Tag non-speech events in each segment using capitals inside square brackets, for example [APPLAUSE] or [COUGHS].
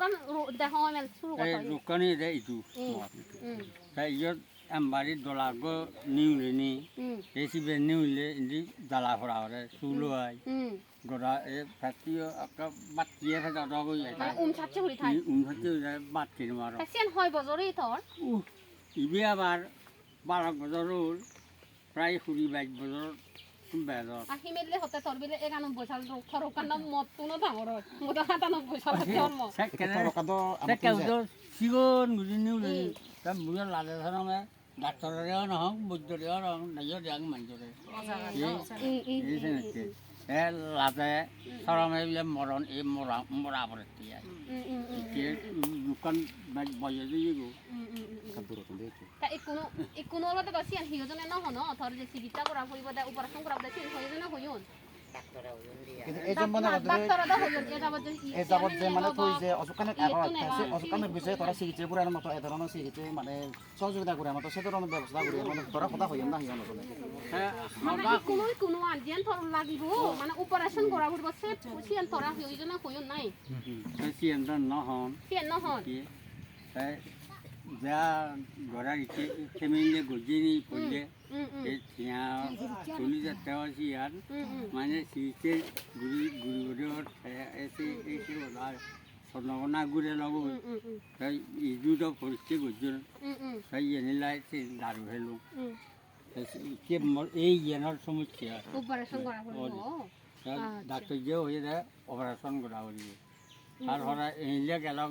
রোকান দেখো মেল শুরু এই কথা দোকানি দে ইটো উম। উম। ইয়াত এমবাৰী দলাগ নিউলে নি উম। এই চিবে নিউলে ইন্দি জ্বালা ফৰা হৰে চুলো হয় উম। গড়া এই ফাটিও আকৌ বাটিয়ে ফেটা মানে উম সাচ্ছে হরি থাই উনফাটি বাট কিনো আৰু। হয় তোর উহ ইবি আবার বাৰ বছৰ হ'ল প্ৰায় কুড়ি বাইছ বছৰ বেজৰ আর হিমেলে হতে তোর বিলে একানব্বই সাল খরকার নাম মত তুনো ডাঙর মোটা সাতানব্বই সাল জন্ম নিজৰ দেহাক মাঞ্জৰে উম। উম এই তেনেকে এ লাজে চৰমে বোলে এই মৰা মৰা পৰে উম উম উম দোকান গো। তা ইকুনো ইকুনো লতে তো সিয়ান হিয়জনে ন হন থর যে চিকিৎসা করা হইব দে অপারেশন করা দে সিন হিয়জনে হইউন কিন্তু এইজন মানে মানে মানে সহযোগিতা করে মতো সে ধরনের ব্যবস্থা করে মানে ধরা কথা হইম না হিয়া নজনে মানে ইকুনো ইকুনো আনজিয়ান থর লাগিব মানে অপারেশন করা হইব সে সিয়ান থরা হিয়জনে হইউন নাই। চিয়েন্দ্র নহন। সিয়ান ন হন যা গড়া ফেমিলি গজিনি থিয়া চলি যাতে আছি আর উম মানে সিতে গুড়ি গুড়ি গুড়ি এসে এসে ওদার স্বর্ণগনা ঘুরে লগ তাই ইজুটা পরিস্থিতি গজন তাই এনিলাই সে দারু হেলো এই জেনার সমস্যা। অপারেশন ডাক্তার যে হয়ে যায় অপারেশন করা হইব তার হরা এনিলে গেলাম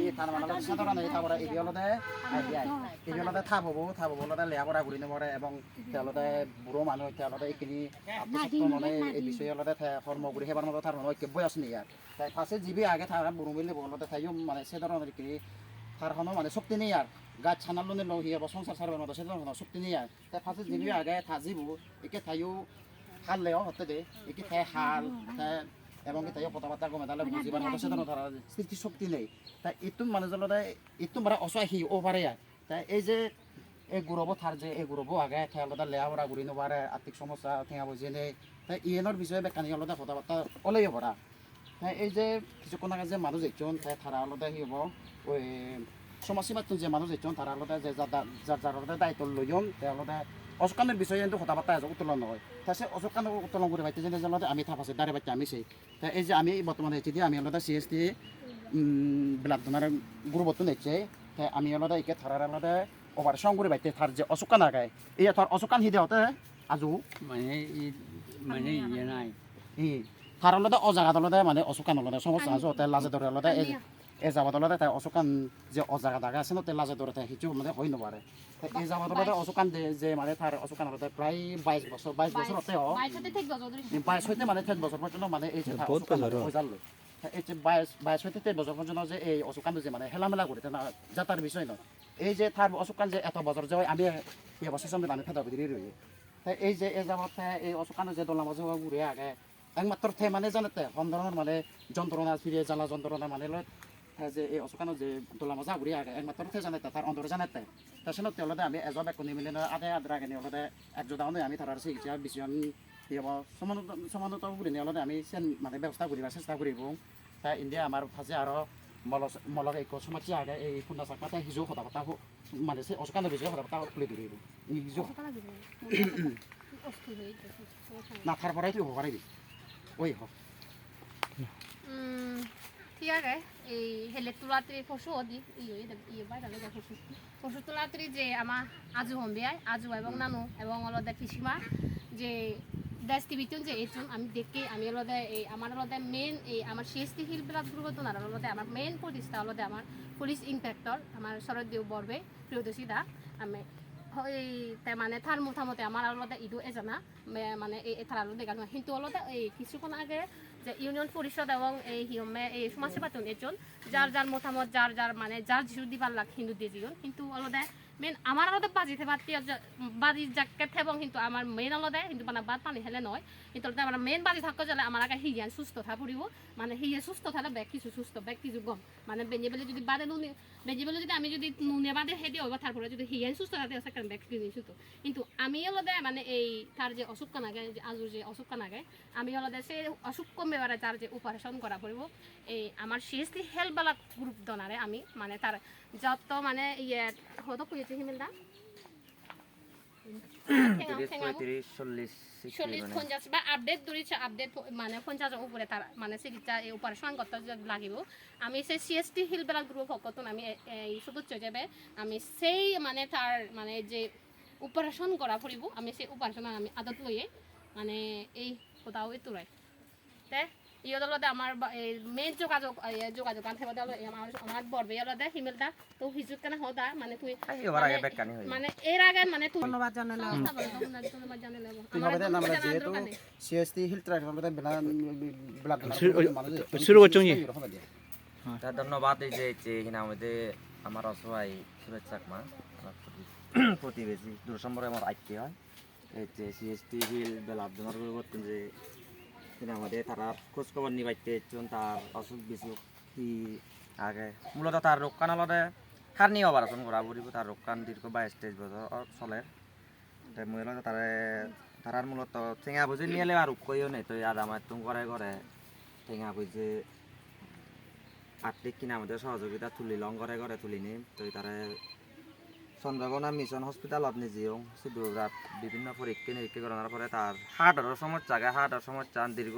এই থানা মানে সাধারণ এই তারপরে এই হলতে থাপ হব থাপ হব হলতে লেয়া করা ঘুরি নমরে এবং তেওঁলোকে বুঢ়ো মানুহ, তেওঁলোকে এইখিনি মানে এই বিষয়ে হলতে কর্ম কৰি সেইবাৰ মতো তাৰ মানুহ কেব্বই আছে ইয়াত? তাই ফাৰ্ষ্টে যিবি আগে থাকা বুঢ়ো বুলি হলতে থাইও মানে সে ধৰণৰ কি তারখনো মানে শক্তি নেই আর গাছ ছানালনে লো হিয়া সংসার সারবার মতো সে ধরনের শক্তি নেই আর তাই ফার্স্টে যিবি আগে থাকিব একে থাইও হাল লেও হতে দে, একে থাই হাল তাই এবং কথা বার্তা গমে তাহলে সে ধরনের তারা স্মৃতি শক্তি নেই। তাই ইতুম মানে জলতে ইতুম মানে অসহায় হি ও পারে আর তাই এই যে এই গুরব থার যে এই গুরব আগে আলাদা লেয়া বড়া ঘুরি নবারে আর্থিক সমস্যা ঠেঙা বুঝে নেই। তাই ইয়েনের বিষয়ে বেকানি আলাদা কথা বার্তা ওলাই ভরা তাই এই যে কিছুক্ষণ আগে যে মানুষ একজন তাই তারা আলাদা হি হব ওই সমাজসেবাতন যে মানুষ একজন তারা আলাদা যে যার যার আলাদা দায়িত্ব লইম তেওঁলোকে অশোকানের বিষয়ে কিন্তু কথা বার্তা আছে উত্তোলন নহয়। তাই সে অশোকান উত্তোলন করে পাইতে যেন আলাদা আমি থাপ আছে দাঁড়িয়ে পাইতে আমি সেই। তাই এই যে আমি বর্তমানে এটি দিয়ে আমি আলাদা সি এস টি বিলাদনার গুরুবত্তন এসছে তাই আমি আলাদা একে থারার আলাদা অপারেশন করে পাইতে থার যে অশোকান আগায়। এই থার অশোকান হি দেওয়াতে আজু। মানে মানে ইয়ে নাই। থার আলাদা অজাগাত আলাদা মানে অশোকান আলাদা সমস্যা আছে তাই লাজে ধরে আলাদা এই যাবাদলতে তাই অশোকান যে অজাগা দাগা আছে ন তে লাজে ধরে তাই সিটো মানে হৈ নপাৰে এই যাবাদলতে অশোকান যে যে মানে তাৰ অশোকান আলাদা প্ৰায় বাইছ বছৰ বাইছ বছৰতে হ বাইশতে ঠিক গজ ধরি বাইছ হইতে মানে তেইছ বছৰ পৰ্যন্ত মানে এই যে অশোকান এই যে বাইছ বাইছ হইতে তেইছ বছৰ পৰ্যন্ত যে এই অশোকান যে মানে হেলা মেলা কৰি তেনা যাতাৰ বিষয় ন। এই যে তাৰ অশোকান যে এটা বছৰ যে আমি এই বছৰ সামনে আমি ফেদা ৰহি তাই এই যে এই যাবত এই অশোকানৰ যে দলা মাজে ঘূৰি আগে একমাত্ৰ ঠে মানে জানাতে কম মানে যন্ত্ৰণা ফিরে জ্বালা যন্ত্ৰণা মানে লৈ তাই যে এই অশোকানৰ যে দলা মাজা ঘূৰি আগে একমাত্ৰ ঠে জানাতে তাৰ অন্তৰে জানাতে। তাৰপিছত তেওঁলোকে আমি এজন একো নিমিলি আধে আদ্ৰা কেনে অলতে একযোদাওনে আমি তাৰ চিকিৎসা বিচৰণ কি হ'ব সমানত ঘূৰি অলতে আমি চেন মানে ব্যৱস্থা কৰিবৰ চেষ্টা কৰিব। তাই ইণ্ডিয়া আমাৰ ফাজে আৰু মল মলক একো সমস্যা আগে এই খুন্দা চাকা তাই সিজো কথা পতা মানে সে অশোকানৰ বিষয়ে কথা পতা খুলি হয়ে গেছে না তার পরাই তুই হবারই ওই হ। আছে এই হেলে তুলাত্রি পশু অদি ইয়ে বাইরে পশু পশু তুলাত্রি যে আমার আজু হম্বিয়ায় আজু এবং নানু এবং অলদে পিসিমা যে দেশ টিভিতে যে এইজন আমি দেখে আমি অলদে এই আমার অলদে মেইন এই আমার সিএসটি হিল বিলাক দুর্ঘটনার অলদে আমার মেইন প্রতিষ্ঠা অলদে আমার পুলিশ ইন্সপেক্টর আমার শরৎদেব বরবে প্রিয়দর্শী দা আমি এই মানে তার মোটামুটি আমার অলদে ইদু এজানা মানে এই তার অলদে কিন্তু অলদে এই কিছুক্ষণ আগে যে ইউনিয়ন পরিষদ এবং এই হিউমে, এই সমাজসেবা এজন যার যার মতামত, যার যার মানে যার যিশু দিবার লাগ হিন্দু দিয়ে জীবন। কিন্তু অলদে মেইন আমার আলাদা বাজিতে বাতি বাজি জাকেট এবং কিন্তু আমার মেইন আলাদা, কিন্তু মানে বাদ পানি হেলে নয়। কিন্তু আমার মেইন বাজি থাকো যালে আমার আগে হিয়ান সুস্থ থা পড়িব মানে হিয়ে সুস্থ থাকলে ব্যাগ কিছু সুস্থ, ব্যাগ কিছু গম। মানে বেঞ্জে বেলে যদি বাদে নুনে, বেঞ্জে বেলে যদি আমি যদি নুনে বাদে হেঁটে হইব তারপরে যদি হিয়ান সুস্থ থাকে সেখানে ব্যাগ কিনে সুস্থ কিন্তু আমি আলাদা মানে এই তার যে অসুখ কানাগে যে আজুর যে অসুখ কানাগে আমি আলাদা সেই অসুখ কমবে পারে তার যে অপারেশন করা পড়িব। এই আমার সিএসটি হেল্পবেলা গ্রুপ দনারে আমি মানে তার যত মানে ইয়ে হতো কুয়েছে হিমেলদা চল্লিশ চল্লিশ পঞ্চাশ বা আপডেট ধরেছে আপডেট মানে পঞ্চাশের উপরে তার মানে চিকিৎসা এই অপারেশন করতে লাগিব। আমি সেই হিলবেলা গ্রুপ সকতন আমি এই যাবে আমি সেই মানে তার মানে যে অপারেশন করা পড়িব আমি সেই অপারেশন আমি আদত লইয়ে মানে এই কোথাও তোরাই তে ইহঁতৰ লগতে আমাৰ মেইন যোগাযোগ যোগাযোগ আন থাকিব আমাৰ আমাৰ বৰবে লগতে সিমেলটা তো সিজুত কেনে হতা মানে তুই হয়ে মানে এর আগে মানে তুই ধন্যবাদ জানালাম। ধন্যবাদ জানালে আমরা যেহেতু সিএসটি হিল ট্রাক আমাদের ব্লাড শুরু করছ নি? তা ধন্যবাদ এই যে এখানে আমাদের আমার অসহায় সুরজ চাকমা আমার [COUGHS] প্রতিবেশী দূর সম্পর্কে আমার আইক্য হয়। এই যে সিএসটি হিল বেলা তোমার পরিবর্তন যে আমাদের তারা খোঁজ খবর নিবাইতে এসছেন তার অসুখ বিসুখ কি আগে। মূলত তার কানালতে সার নিয়ে অপারেশন করা পড়িব তার কান দীর্ঘ বাইশ তেইশ বছর চলে। মহিলা তারে তারার মূলত টেঙা বুঝি নিয়ে আর উকইও নেই। তো আর আমার তুম করে করে টেঙা বুঝে আর্থিক কিনা আমাদের সহযোগিতা তুলি লং করে করে তুলি নিম। তো তারে চন্দ্রকোনা মিশন নিজেও। শুধু রাত বিভিন্ন পরীক্ষা নিরীক্ষা করানোর পরে তার হার্টের সমস্যা আগে হার্টের সমস্যা দীর্ঘ